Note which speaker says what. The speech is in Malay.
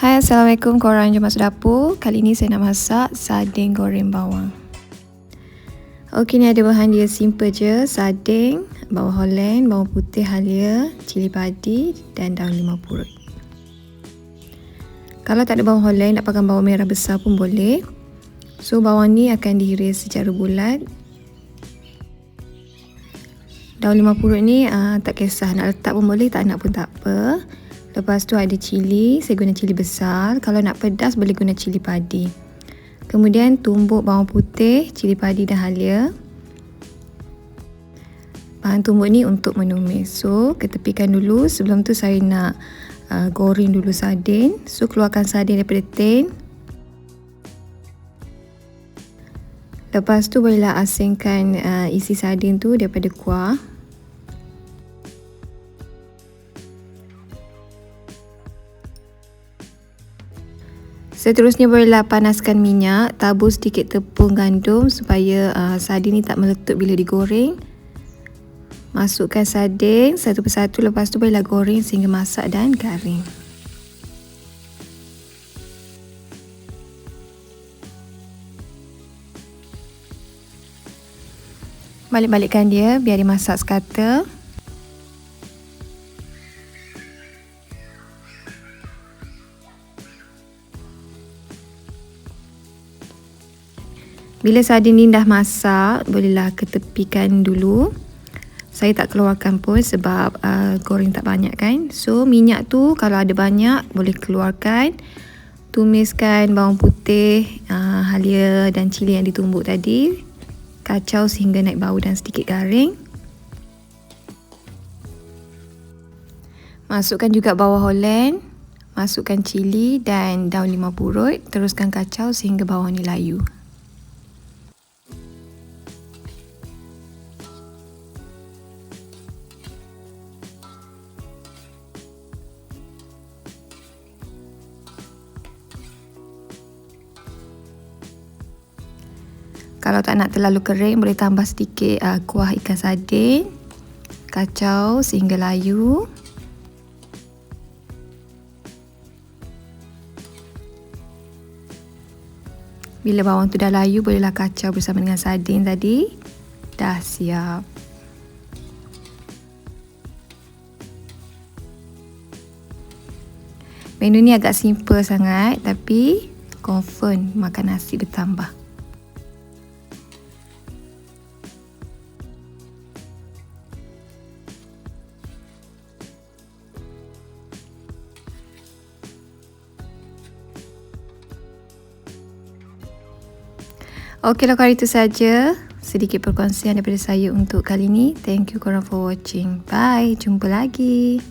Speaker 1: Hai Assalamualaikum. Korang jom masuk dapur Kali ni saya nak masak sarding goreng bawang. Ok ni ada bahan dia simple je. Sarding, bawang holland, bawang putih halia, cili padi dan daun limau purut. Kalau tak ada bawang holland nak pakai bawang merah besar pun boleh. So bawang ni akan dihiris secara bulat Daun limau purut ni uh, tak kisah. Nak letak pun boleh tak nak pun tak apa Lepas tu ada cili, saya guna cili besar. Kalau nak pedas boleh guna cili padi. Kemudian tumbuk bawang putih, cili padi dan halia. Bahan tumbuk ni untuk menumis. So, ketepikan dulu. Sebelum tu saya nak uh, goreng dulu sardin. So, keluarkan sardin daripada tin. Lepas tu bolehlah asingkan uh, isi sardin tu daripada kuah. Seterusnya bolehlah panaskan minyak, tabur sedikit tepung gandum supaya uh, sardin ni tak meletup bila digoreng. Masukkan sardin satu persatu lepas tu bolehlah goreng sehingga masak dan garing. Balik-balikkan dia biar dia masak sekata. Bila sardin ni dah masak, bolehlah ketepikan dulu. Saya tak keluarkan pun sebab uh, goreng tak banyak kan. So minyak tu kalau ada banyak boleh keluarkan. Tumiskan bawang putih, uh, halia dan cili yang ditumbuk tadi. Kacau sehingga naik bau dan sedikit garing. Masukkan juga bawang holland. Masukkan cili dan daun limau purut. Teruskan kacau sehingga bawang ni layu. Kalau tak nak terlalu kering boleh tambah sedikit uh, kuah ikan sardin. Kacau sehingga layu. Bila bawang tu dah layu bolehlah kacau bersama dengan sardin tadi. Dah siap. Menu ni agak simple sangat tapi confirm makan nasi bertambah. Okeylah kalau itu saja sedikit perkongsian daripada saya untuk kali ini. Thank you korang for watching. Bye. Jumpa lagi.